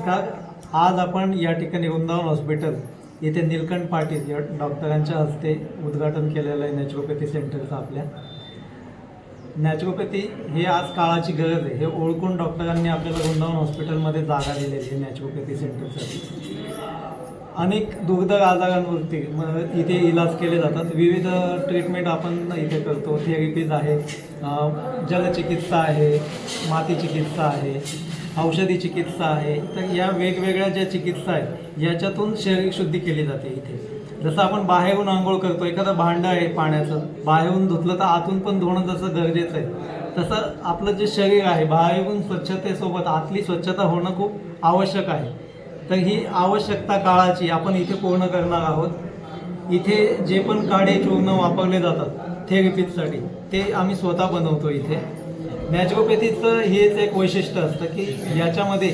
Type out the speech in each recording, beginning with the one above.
नमस्कार. आज आपण या ठिकाणी वृंदावन हॉस्पिटल येथे नीलकंठ पाटील या डॉक्टरांच्या हस्ते उद्घाटन केलेलं आहे नॅचरोपॅथी सेंटरचं आपल्या. नॅचरोपॅथी हे आज काळाची गरज आहे. हे ओळखून डॉक्टरांनी आपल्याला वृंदावन हॉस्पिटलमध्ये जागा दिलेली आहे नॅचरोपॅथी सेंटरसाठी अनेक दुग्ध आजारांवरती इथे इलाज केले जातात. विविध ट्रीटमेंट आपण इथे करतो. थेरपीज आहे जलचिकित्सा आहे माती चिकित्सा आहे. औषधी चिकित्सा आहे. तर या वेगवेगळ्या ज्या चिकित्सा आहेत याच्यातून शरीर शुद्धी केली जाते इथे. जसं आपण बाहेरून आंघोळ करतो एखादं भांडं आहे पाण्याचं बाहेरून धुतलं तर आतून पण धुणं जसं गरजेचं आहे तसं आपलं जे शरीर आहे बाहेरून स्वच्छतेसोबत आतली स्वच्छता होणं खूप आवश्यक आहे. तर ही आवश्यकता काळाची आपण इथे पूर्ण करणार आहोत. इथे जे पण काडे चूर्ण वापरले जातात थेरपीजसाठी ते आम्ही स्वतः बनवतो इथे. नॅचरोपॅथीचं हेच एक वैशिष्ट्य असतं की याच्यामध्ये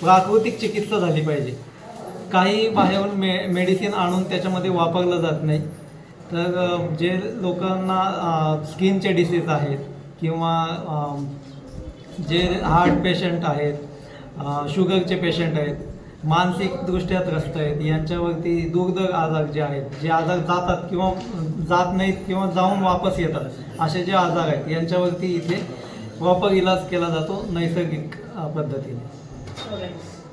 प्राकृतिक चिकित्सा झाली पाहिजे. काही बाहेरून मे मेडिसिन आणून त्याच्यामध्ये वापरलं जात नाही. तर जे लोकांना स्किनचे डिसीज आहेत किंवा जे हार्ट पेशंट आहेत शुगरचे पेशंट आहेत मानसिकदृष्ट्या त्रस्त आहेत यांच्यावरती दुग्ध आजार जे आहेत जे आजार जातात किंवा जात नाहीत किंवा जाऊन वापस येतात असे जे आजार आहेत यांच्यावरती इथे प्रॉपर इलाज केला जातो नैसर्गिक पद्धतीने. हो, हो.